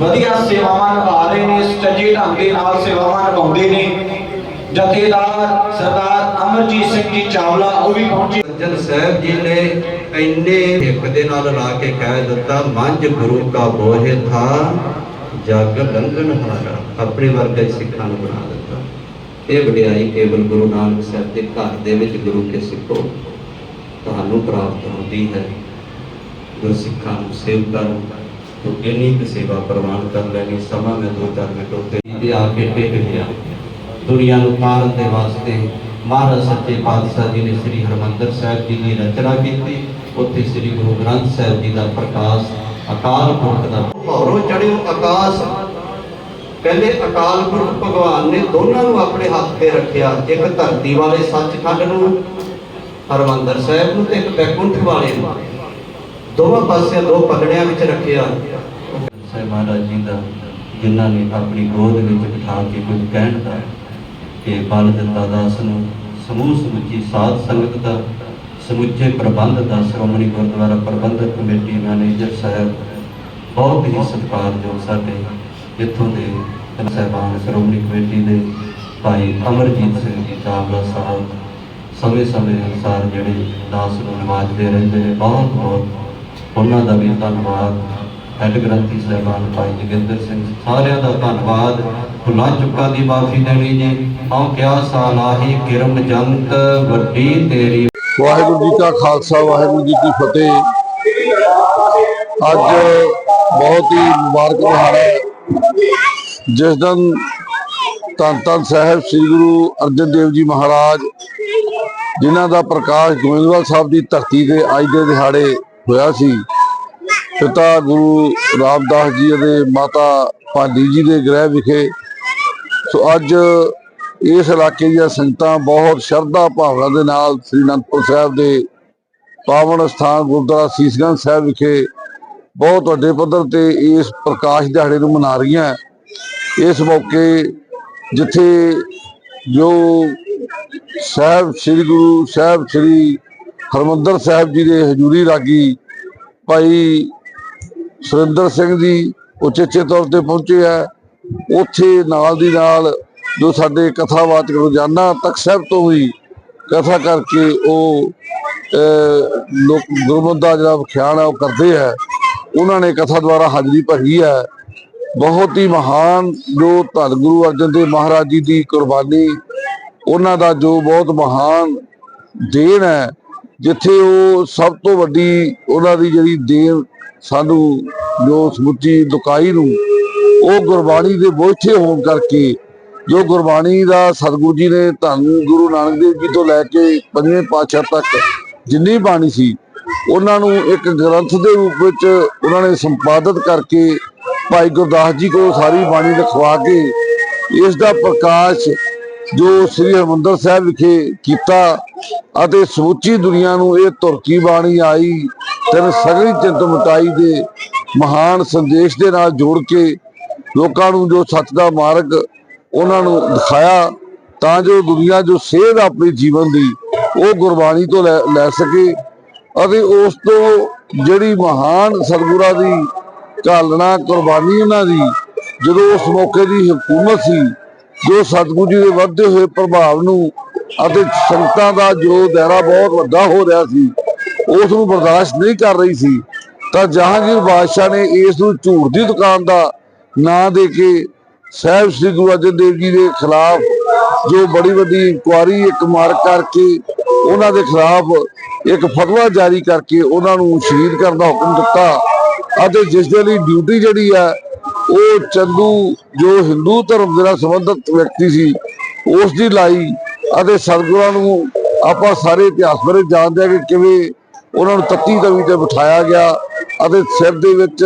ਵਧੀਆ ਸੇਵਾਵਾਂ ਨਿਭਾ ਰਹੇ ਨੇ ਸੱਚੇ ਢੰਗ ਦੇ ਨਾਲ ਸੇਵਾਵਾਂ ਨਿਭਾਉਂਦੇ ਨੇ। ਜਥੇਦਾਰ ਸਰਦਾਰ ਅਮਰਜੀਤ ਸਿੰਘ ਜੀ ਚਾਵਲਾ, ਉਹ ਵੀ ਪਹੁੰਚੇ। ਸੱਜਣ ਸਾਹਿਬ ਜੀ ਨੇ ਇੰਨੇ ਹਿੱਕ ਦੇ ਨਾਲ ਲਾ ਕੇ ਕਹਿ ਦਿੱਤਾ, ਮੰਝ ਗੁਰੂ ਕਾ ਬੋਝ ਥਾ, ਜਗ ਲੰਘਣ ਹਾਰਾ। ਆਪਣੇ ਵਰਗੇ ਸਿੱਖਾਂ ਨੂੰ ਬਣਾ ਦਿੱਤਾ। ਇਹ ਵਡਿਆਈ ਕੇਵਲ ਗੁਰੂ ਨਾਨਕ ਸਾਹਿਬ ਦੇ ਘਰ ਦੇ ਵਿੱਚ ਗੁਰੂ ਕੇ ਸਿੱਖੋ, ਤੁਹਾਨੂੰ ਪ੍ਰਾਪਤ ਹੁੰਦੀ ਹੈ। ਗੁਰਸਿੱਖਾਂ ਨੂੰ ਸੇਵਕਾਂ ਨੂੰ ਤੋਂ ਇੰਨੀ ਕੁ ਸੇਵਾ ਪ੍ਰਵਾਨ ਕਰ ਲੈਣੀ ਸਮਾਂ ਮੈਂ ਦੋ ਚਾਰ ਮਿੰਟ ਉੱਤੇ ਤੇ ਆ ਕੇ ਟਿਕ ਗਿਆ। ਦੁਨੀਆ ਨੂੰ ਤਾਰਨ ਮਹਾਰਾਜ ਸੱਚੇ ਪਾਤਸ਼ਾਹ ਜੀ ਨੇ ਸ੍ਰੀ ਹਰਮੰਦਰ ਸਾਹਿਬ ਜੀ ਦੀ ਰਚਨਾ ਕੀਤੀ। ਉੱਥੇ ਸ੍ਰੀ ਗੁਰੂ ਗ੍ਰੰਥ ਸਾਹਿਬ ਜੀ ਦਾ ਪ੍ਰਕਾਸ਼ ਅਕਾਲ ਪੁਰਖ ਦਾ ਭੌਰੋਂ ਚੜਿਓ ਆਕਾਸ਼। ਕਹਿੰਦੇ ਅਕਾਲ ਪੁਰਖ ਭਗਵਾਨ ਨੇ ਦੋਨਾਂ ਨੂੰ ਆਪਣੇ ਹੱਥ ਤੇ ਰੱਖਿਆ, ਇੱਕ ਧਰਤੀ ਵਾਲੇ ਸੱਚਖੰਡ ਨੂੰ, ਹਰਮੰਦਰ ਸਾਹਿਬ ਨੂੰ ਤੇ ਇੱਕ ਬੈਕੁੰਠ ਵਾਲੇ ਨੂੰ। ਦੋਵਾਂ ਪਾਸਿਆਂ ਦੋ ਪਗੜਿਆਂ ਵਿੱਚ ਰੱਖਿਆ। ਸਾਹਿਬ ਮਹਾਰਾਜ ਜੀ ਦਾ, ਜਿਨ੍ਹਾਂ ਨੇ ਆਪਣੀ ਗੋਦ ਵਿੱਚ ਬਿਠਾ ਕੇ ਕੁਝ ਕਹਿਣ ਦਾ ਕਿ ਬਲ ਦਿੱਤਾ ਦਾਸ ਨੂੰ ਸਮੂਹ ਸਮੁੱਚੀ ਸਾਧ ਸੰਗਤ ਦਾ ਸਮੁੱਚੇ ਪ੍ਰਬੰਧ ਦਾ ਸ਼੍ਰੋਮਣੀ ਗੁਰਦੁਆਰਾ ਪ੍ਰਬੰਧਕ ਕਮੇਟੀ ਮੈਨੇਜਰ ਸਾਹਿਬ, ਬਹੁਤ ਹੀ ਸਤਿਕਾਰਯੋਗ ਸਾਡੇ ਇੱਥੋਂ ਦੇ ਸਾਹਿਬਾਨ ਸ਼੍ਰੋਮਣੀ ਕਮੇਟੀ ਦੇ ਭਾਈ ਅਮਰਜੀਤ ਸਿੰਘ ਜੀ, ਚਾਵਲਾ ਸਾਹਿਬ ਸਮੇਂ ਸਮੇਂ ਅਨੁਸਾਰ ਜਿਹੜੇ ਦਾਸ ਨੂੰ ਨਿਵਾਜਦੇ ਰਹਿੰਦੇ ਨੇ ਬਹੁਤ ਬਹੁਤ ਉਹਨਾਂ ਦਾ ਵੀ ਧੰਨਵਾਦ। ਹੈਡ ਗ੍ਰੰਥੀ ਸਾਹਿਬਾਨ, ਭਾਈ ਜੋਗਿੰਦਰ ਸਿੰਘ, ਸਾਰਿਆਂ ਦਾ ਧੰਨਵਾਦ। ਭੁੱਲਾਂ ਚੁੱਕਾਂ ਦੀ ਮਾਫੀ ਦੇਣੀ ਜੀ। ਹਉ ਕਿਆ ਸਾਲਾਹੀ ਕਿਰਮ ਜੰਤ, ਵੱਡੀ ਤੇਰੀ ਵਾਹਿਗੁਰੂ ਜੀ ਕਾ ਖਾਲਸਾ, ਵਾਹਿਗੁਰੂ ਜੀ ਕੀ ਫਤਿਹ। ਅੱਜ ਬਹੁਤ ਹੀ ਮੁਬਾਰਕ ਦਿਹਾੜਾ ਹੈ। ਜਿਸ ਦਿਨ ਧੰਨ ਧੰਨ ਸਾਹਿਬ ਸ੍ਰੀ ਗੁਰੂ ਅਰਜਨ ਦੇਵ ਜੀ ਮਹਾਰਾਜ, ਜਿਨ੍ਹਾਂ ਦਾ ਪ੍ਰਕਾਸ਼ ਗੋਇੰਦਵਾਲ ਸਾਹਿਬ ਦੀ ਧਰਤੀ ਦੇ ਅੱਜ ਦੇ ਦਿਹਾੜੇ ਹੋਇਆ ਸੀ। ਪਿਤਾ ਗੁਰੂ ਰਾਮਦਾਸ ਜੀ ਅਤੇ ਮਾਤਾ ਭਾਨੀ ਜੀ ਦੇ ਗ੍ਰਹਿ ਵਿਖੇ। ਸੋ ਅੱਜ ਇਸ ਇਲਾਕੇ ਦੀਆਂ ਸੰਗਤਾਂ ਬਹੁਤ ਸ਼ਰਧਾ ਭਾਵਨਾ ਦੇ ਨਾਲ ਸ੍ਰੀ ਅਨੰਦਪੁਰ ਸਾਹਿਬ ਦੇ ਪਾਵਨ ਸਥਾਨ ਗੁਰਦੁਆਰਾ ਸੀਸਗੰਜ ਸਾਹਿਬ ਵਿਖੇ ਬਹੁਤ ਵੱਡੇ ਪੱਧਰ ਤੇ ਇਸ ਪ੍ਰਕਾਸ਼ ਦਿਹਾੜੇ ਨੂੰ ਮਨਾ ਰਹੀਆਂ। ਇਸ ਮੌਕੇ ਜਿੱਥੇ ਜੋ ਸਾਹਿਬ ਸ੍ਰੀ ਗੁਰੂ ਸਾਹਿਬ ਸ੍ਰੀ ਹਰਮੰਦਰ ਸਾਹਿਬ ਜੀ ਦੇ ਹਜ਼ੂਰੀ ਰਾਗੀ ਭਾਈ ਸੁਰਿੰਦਰ ਸਿੰਘ ਜੀ ਉਚੇਚੇ ਤੌਰ ਤੇ ਪਹੁੰਚੇ ਆ। ਉੱਥੇ ਨਾਲ ਦੀ ਨਾਲ ਜੋ ਸਾਡੇ ਕਥਾਵਾਚਕ ਰੋਜ਼ਾਨਾ ਤੱਕ ਸਾਹਿਬ ਤੋਂ ਵੀ ਕਥਾ ਕਰਕੇ ਉਹ ਅਹ, ਲੋਕ ਗੁਰਮਤਿ ਦਾ ਜਿਹੜਾ ਵਿਖਿਆਨ ਹੈ ਉਹ ਕਰਦੇ ਆ। ਉਹਨਾਂ ਨੇ ਕਥਾ ਦੁਆਰਾ ਹਾਜ਼ਰੀ ਭਰੀ ਹੈ ਬਹੁਤ ਹੀ ਮਹਾਨ ਜੋ ਧੰਨ ਗੁਰੂ ਅਰਜਨ ਦੇਵ ਮਹਾਰਾਜ ਜੀ ਦੀ ਕੁਰਬਾਨੀ ਉਹਨਾਂ ਦਾ ਜੋ ਬਹੁਤ ਮਹਾਨ ਦੇਣ ਹੈ ਜਿੱਥੇ ਉਹ ਸਭ ਤੋਂ ਵੱਡੀ ਉਹਨਾਂ ਦੀ ਜਿਹੜੀ ਦੇਣ ਸਾਨੂੰ ਜੋ ਸਮੁੱਚੀ ਦੁਕਾਈ ਨੂੰ, ਉਹ ਗੁਰਬਾਣੀ ਦੇ ਬੋਝੇ ਹੋਣ ਕਰਕੇ ਜੋ ਗੁਰਬਾਣੀ ਦਾ ਸਤਿਗੁਰੂ ਜੀ ਨੇ ਧੰਨ ਗੁਰੂ ਨਾਨਕ ਦੇਵ ਜੀ ਤੋਂ ਲੈ ਕੇ ਪੰਜਵੇਂ ਪਾਤਸ਼ਾਹ ਤੱਕ ਜਿੰਨੀ ਬਾਣੀ ਸੀ, ਉਹਨਾਂ ਨੂੰ ਇੱਕ ਗ੍ਰੰਥ ਦੇ ਰੂਪ ਵਿੱਚ ਉਹਨਾਂ ਨੇ ਸੰਪਾਦਿਤ ਕਰਕੇ ਭਾਈ ਗੁਰਦਾਸ ਜੀ ਕੋਲ ਸਾਰੀ ਬਾਣੀ ਲਿਖਵਾ ਕੇ ਇਸ ਦਾ ਪ੍ਰਕਾਸ਼ ਜੋ ਸ੍ਰੀ ਹਰਿਮੰਦਰ ਸਾਹਿਬ ਵਿਖੇ ਕੀਤਾ ਅਤੇ ਸਮੁੱਚੀ ਦੁਨੀਆ ਨੂੰ ਇਹ ਤੁਰਕੀ ਬਾਣੀ ਆਈ, ਤਨ ਸਗਲੀ ਚਿੰਤ ਮਟਾਈ ਦੇ ਮਹਾਨ ਸੰਦੇਸ਼ ਦੇ ਨਾਲ ਜੋੜ ਕੇ ਲੋਕਾਂ ਨੂੰ ਜੋ ਸੱਚ ਦਾ ਮਾਰਗ ਉਹਨਾਂ ਨੂੰ ਦਿਖਾਇਆ, ਤਾਂ ਜੋ ਦੁਨੀਆ ਜੋ ਸੇਧ ਆਪਣੇ ਜੀਵਨ ਦੀ, ਉਹ ਗੁਰਬਾਣੀ ਤੋਂ ਲੈ ਲੈ ਸਕੇ ਅਤੇ ਉਸ ਤੋਂ ਜਿਹੜੀ ਮਹਾਨ ਸਤਿਗੁਰਾਂ ਦੀ ਘਾਲਣਾ ਕੁਰਬਾਨੀ ਉਹਨਾਂ ਦੀ, ਜਦੋਂ ਉਸ ਮੌਕੇ ਦੀ ਹਕੂਮਤ ਸੀ ਜੋ ਸਤਿਗੁਰੂ ਜੀ ਦੇ ਵੱਧਦੇ ਹੋਏ ਪ੍ਰਭਾਵ ਨੂੰ ਅਤੇ ਸੰਗਤਾਂ ਦਾ ਜੋ ਦਾਇਰਾ ਬਹੁਤ ਵੱਡਾ ਹੋ ਰਿਹਾ ਸੀ, ਉਸ ਨੂੰ ਬਰਦਾਸ਼ਤ ਨਹੀਂ ਕਰ ਰਹੀ ਸੀ, ਤਾਂ ਜਹਾਂਗੀਰ ਬਾਦਸ਼ਾਹ ਨੇ ਇਸ ਨੂੰ ਝੂਠ ਦੀ ਦੁਕਾਨ ਦਾ ਨਾਂ ਦੇ ਕੇ ਸਾਹਿਬ ਸ੍ਰੀ ਗੁਰੂ ਅਰਜਨ ਦੇਵ ਜੀ ਦੇ ਖਿਲਾਫ ਜੋ ਬੜੀ ਵੱਡੀ ਇਨਕੁਆਰੀ ਇੱਕ ਮਾਰ ਕਰਕੇ, ਉਹਨਾਂ ਦੇ ਖਿਲਾਫ ਇੱਕ ਫਤਵਾ ਜਾਰੀ ਕਰਕੇ ਉਹਨਾਂ ਨੂੰ ਸ਼ਹੀਦ ਕਰਨ ਦਾ ਹੁਕਮ ਦਿੱਤਾ ਅਤੇ ਜਿਸ ਦੇ ਲਈ ਡਿਊਟੀ ਜਿਹੜੀ ਹੈ ਉਹ ਚੰਦੂ, ਜੋ ਹਿੰਦੂ ਧਰਮ ਦੇ ਨਾਲ ਸੰਬੰਧਿਤ ਵਿਅਕਤੀ ਸੀ ਉਸ ਦੀ ਲਾਈ ਅਤੇ ਸਤਿਗੁਰਾਂ ਨੂੰ ਆਪਾਂ ਸਾਰੇ ਇਤਿਹਾਸ ਬਾਰੇ ਜਾਣਦੇ ਹਾਂ ਕਿ ਕਿਵੇਂ ਉਹਨਾਂ ਨੂੰ ਤੱਤੀ ਤਵੀ ਤੇ ਬਿਠਾਇਆ ਗਿਆ ਅਤੇ ਸਿਰ ਦੇ ਵਿੱਚ,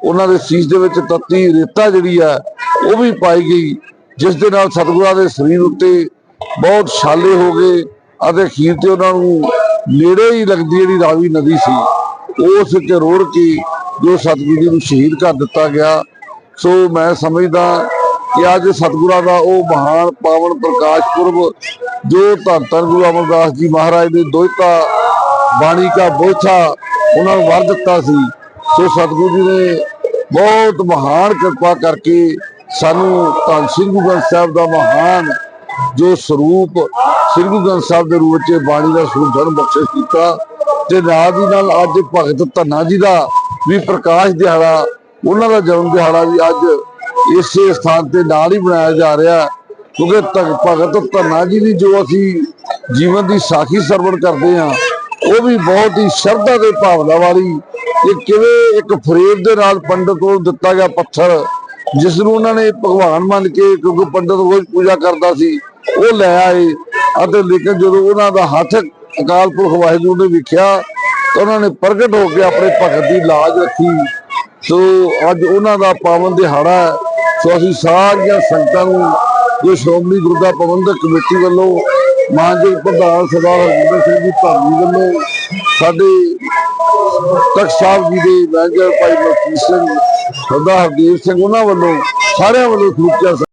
ਉਹਨਾਂ ਦੇ ਸੀਸ ਦੇ ਵਿੱਚ ਤੱਤੀ ਰੇਤਾ ਜਿਹੜੀ ਹੈ, ਉਹ ਵੀ ਪਾਈ ਗਈ, ਜਿਸ ਦੇ ਨਾਲ ਸਤਿਗੁਰਾਂ ਦੇ ਸਰੀਰ ਉੱਤੇ ਬਹੁਤ ਛਾਲੇ ਹੋ ਗਏ ਅਤੇ ਅਖੀਰ ਤੇ ਉਹਨਾਂ ਨੂੰ ਨੇੜੇ ਹੀ ਲੱਗਦੀ ਜਿਹੜੀ ਰਾਵੀ ਨਦੀ ਸੀ ਉਸ ਵਿੱਚ ਰੋੜ ਕੇ ਜੋ ਸਤਿਗੁਰੂ ਜੀ ਨੂੰ ਸ਼ਹੀਦ ਕਰ ਦਿੱਤਾ ਗਿਆ ਸੋ ਮੈਂ ਸਮਝਦਾ ਕਿ ਅੱਜ ਸਤਿਗੁਰਾਂ ਦਾ ਉਹ ਮਹਾਨ ਪਾਵਨ ਪ੍ਰਕਾਸ਼ ਪੁਰਬ, ਜੋ ਧੰਨ ਧੰਨ ਗੁਰੂ ਅਮਰਦਾਸ ਜੀ ਮਹਾਰਾਜ ਦੇ ਦੋਹਿਤਾ ਬਾਣੀ ਕਾ ਬੋਝਾ ਉਹਨਾਂ ਨੂੰ ਵਰ ਦਿੱਤਾ ਸੀ। ਸੋ ਸਤਿਗੁਰੂ ਜੀ ਨੇ ਬਹੁਤ ਮਹਾਨ ਕਿਰਪਾ ਕਰਕੇ ਸਾਨੂੰ ਧੰਨ ਸ੍ਰੀ ਗੁਰੂ ਗ੍ਰੰਥ ਸਾਹਿਬ ਦਾ ਮਹਾਨ ਜੋ ਸਰੂਪ ਸ੍ਰੀ ਗੁਰੂ ਗ੍ਰੰਥ ਸਾਹਿਬ ਦੇ ਰੂਪ ਵਿੱਚ ਬਾਣੀ ਦਾ ਸਰੂਪ ਸਾਨੂੰ ਬਖਸ਼ਿਸ਼ ਕੀਤਾ ਤੇ ਨਾਲ ਦੀ ਨਾਲ ਅੱਜ ਭਗਤ ਧੰਨਾ ਜੀ ਦਾ ਵੀ ਪ੍ਰਕਾਸ਼ ਦਿਹਾੜਾ ਉਹਨਾਂ ਦਾ ਜਨਮ ਦਿਹਾੜਾ ਵੀ ਅੱਜ ਇਸੇ ਸਥਾਨ ਤੇ ਨਾਲ ਹੀ ਮਨਾਇਆ ਜਾ ਰਿਹਾ ਹੈ। ਕਿਉਂਕਿ ਭਗਤ ਧੰਨਾ ਜੀ ਦੀ ਜੋ ਅਸੀਂ ਜੀਵਨ ਦੀ ਸਾਖੀ ਸਰਵਣ ਕਰਦੇ ਹਾਂ, ਉਹ ਵੀ ਬਹੁਤ ਹੀ ਸ਼ਰਧਾ ਤੇ ਭਾਵਨਾ ਵਾਲੀ ਇਹ ਕਿਵੇਂ ਇੱਕ ਫਰੇਬ ਦੇ ਨਾਲ ਪੰਡਤ ਨੂੰ ਦਿੱਤਾ ਗਿਆ ਪੱਥਰ, ਜਿਸ ਨੂੰ ਉਹਨਾਂ ਨੇ ਭਗਵਾਨ ਮੰਨ ਕੇ ਕਿਉਂਕਿ ਪੰਡਤ ਰੋਜ਼ ਪੂਜਾ ਕਰਦਾ ਸੀ, ਉਹ ਲੈ ਆਏ ਅਤੇ ਲੇਕਿਨ ਜਦੋਂ ਉਹਨਾਂ ਦਾ ਹੱਥ ਅਕਾਲ ਪੁਰਖ ਵਾਹਿਗੁਰੂ ਨੇ ਵੇਖਿਆ ਤਾਂ ਉਹਨਾਂ ਨੇ ਪ੍ਰਗਟ ਹੋ ਕੇ ਆਪਣੇ ਭਗਤ ਦੀ ਲਾਜ ਰੱਖੀ ਸੋ ਅੱਜ ਉਹਨਾਂ ਦਾ ਪਾਵਨ ਦਿਹਾੜਾ ਹੈ। ਸੋ ਅਸੀਂ ਸਾਰੀਆਂ ਸੰਗਤਾਂ ਨੂੰ ਜੋ ਸ਼੍ਰੋਮਣੀ ਗੁਰਦਾ ਪ੍ਰਬੰਧਕ ਕਮੇਟੀ ਵੱਲੋਂ ਮਾਨਯੋਗ ਪ੍ਰਧਾਨ ਸਰਦਾਰ ਹਰਜਿੰਦਰ ਸਿੰਘ ਜੀ ਧਾਮੀ ਵੱਲੋਂ ਸਾਡੇ ਤਖਤ ਸਾਹਿਬ ਜੀ ਦੇ ਮੈਨੇਜਰ ਭਾਈ ਮਲਕੀਤ ਸਿੰਘ, ਸਰਦਾਰ ਹਰਦੇਵ ਸਿੰਘ, ਉਹਨਾਂ ਵੱਲੋਂ ਸਾਰਿਆਂ ਵੱਲੋਂ ਸਮੁੱਚਾ